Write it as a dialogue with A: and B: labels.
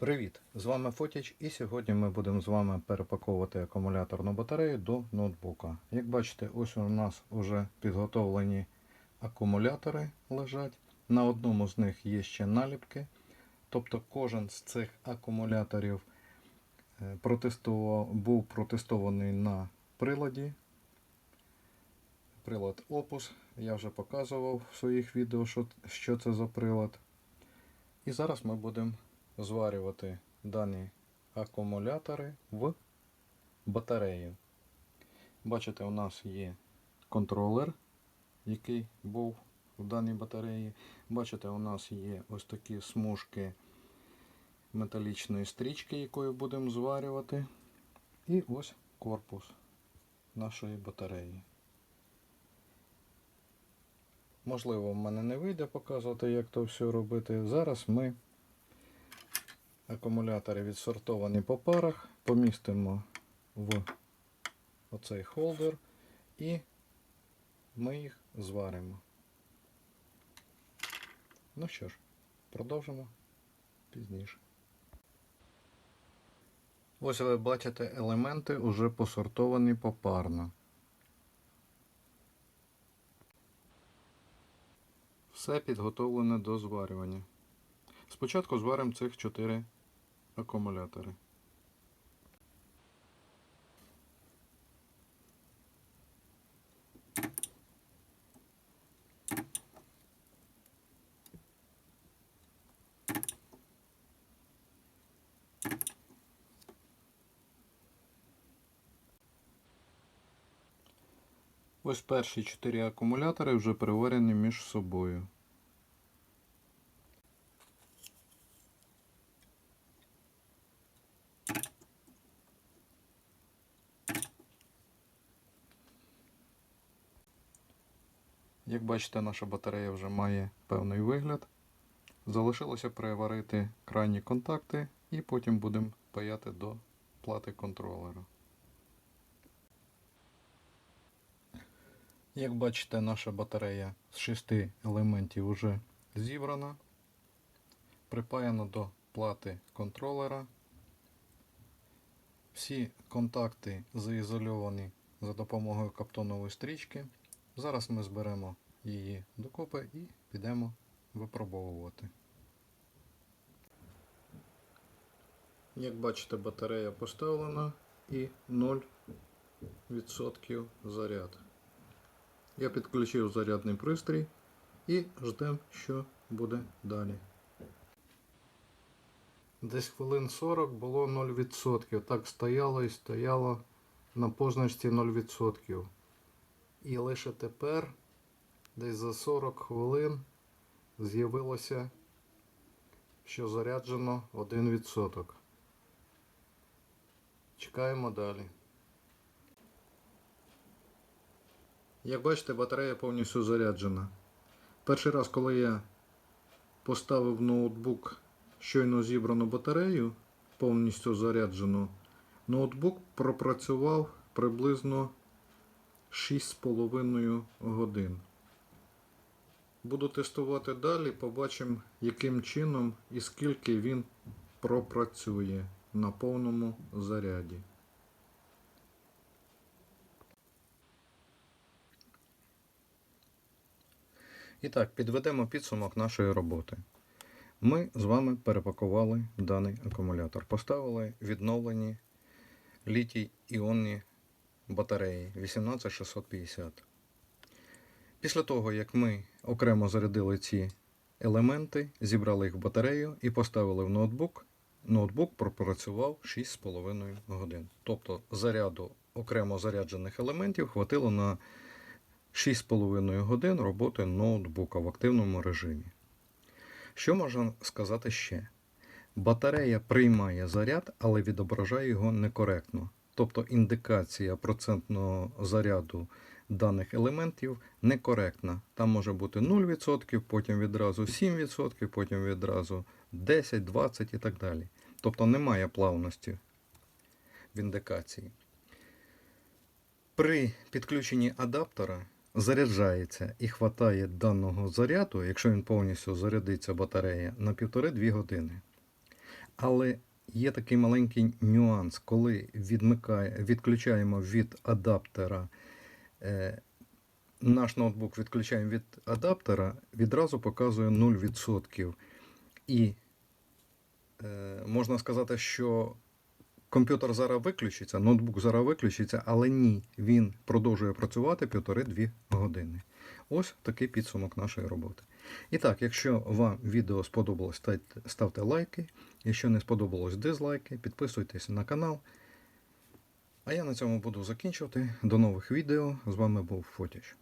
A: Привіт! З вами Фотіч і сьогодні ми будемо з вами перепаковувати акумуляторну батарею до ноутбука. Як бачите, ось у нас вже підготовлені акумулятори лежать. На одному з них є ще наліпки. Тобто кожен з цих акумуляторів е, був протестований на приладі. Прилад Opus. Я вже показував в своїх відео, що це за прилад. І зараз ми будемо зварювати дані акумулятори в батарею. Бачите, у нас є контролер, який був в даній батареї. Бачите, у нас є ось такі смужки металічної стрічки, якою будемо зварювати. І ось корпус нашої батареї. Можливо, в мене не вийде показувати, як то все робити. Зараз ми акумулятори відсортовані по парах, помістимо в оцей холдер і ми їх зваримо. Ну що ж, продовжимо пізніше. Ось ви бачите, елементи вже посортовані попарно. Все підготовлене до зварювання. Спочатку зваримо цих 4 акумулятори. Ось перші 4 акумулятори вже приварені між собою. Як бачите, наша батарея вже має певний вигляд. Залишилося приварити крайні контакти і потім будемо паяти до плати контролера. Як бачите, наша батарея з шести елементів вже зібрана, припаяна до плати контролера. Всі контакти заізольовані за допомогою каптонової стрічки. Зараз ми зберемо її докупи і підемо випробовувати. Як бачите, батарея поставлена і 0% заряд. Я підключив зарядний пристрій і ждемо, що буде далі. Десь хвилин 40 було 0%. Так стояло і стояло на позначці 0%. І лише тепер, десь за 40 хвилин, з'явилося, що заряджено 1%. Чекаємо далі. Як бачите, батарея повністю заряджена. Перший раз, коли я поставив ноутбук щойно зібрану батарею, повністю заряджену, ноутбук пропрацював приблизно 6,5 годин. Буду тестувати далі, побачимо, яким чином і скільки він пропрацює на повному заряді. І так, підведемо підсумок нашої роботи. Ми з вами перепакували даний акумулятор. Поставили відновлені літій іонні батареї 18650. Після того, як ми окремо зарядили ці елементи, зібрали їх в батарею і поставили в ноутбук, ноутбук пропрацював 6,5 годин. Тобто заряду окремо заряджених елементів хватило на 6,5 годин роботи ноутбука в активному режимі. Що можна сказати ще? Батарея приймає заряд, але відображає його некоректно. Тобто індикація процентного заряду даних елементів некоректна. Там може бути 0%, потім відразу 7%, потім відразу 10, 20 і так далі. Тобто немає плавності в індикації. При підключенні адаптера заряджається і хватає даного заряду, якщо він повністю зарядиться батарея, на 1,5-2 години. Але є такий маленький нюанс, коли відключаємо від адаптера. Е, наш ноутбук відключаємо від адаптера, відразу показує 0%. І е, можна сказати, що комп'ютер зараз виключиться, ноутбук зараз виключиться, але ні, він продовжує працювати 1,5-2 години. Ось такий підсумок нашої роботи. І так, якщо вам відео сподобалось, ставте- лайки. Якщо не сподобалось, дизлайки, підписуйтесь на канал. А я на цьому буду закінчувати. До нових відео. З вами був Фотіч.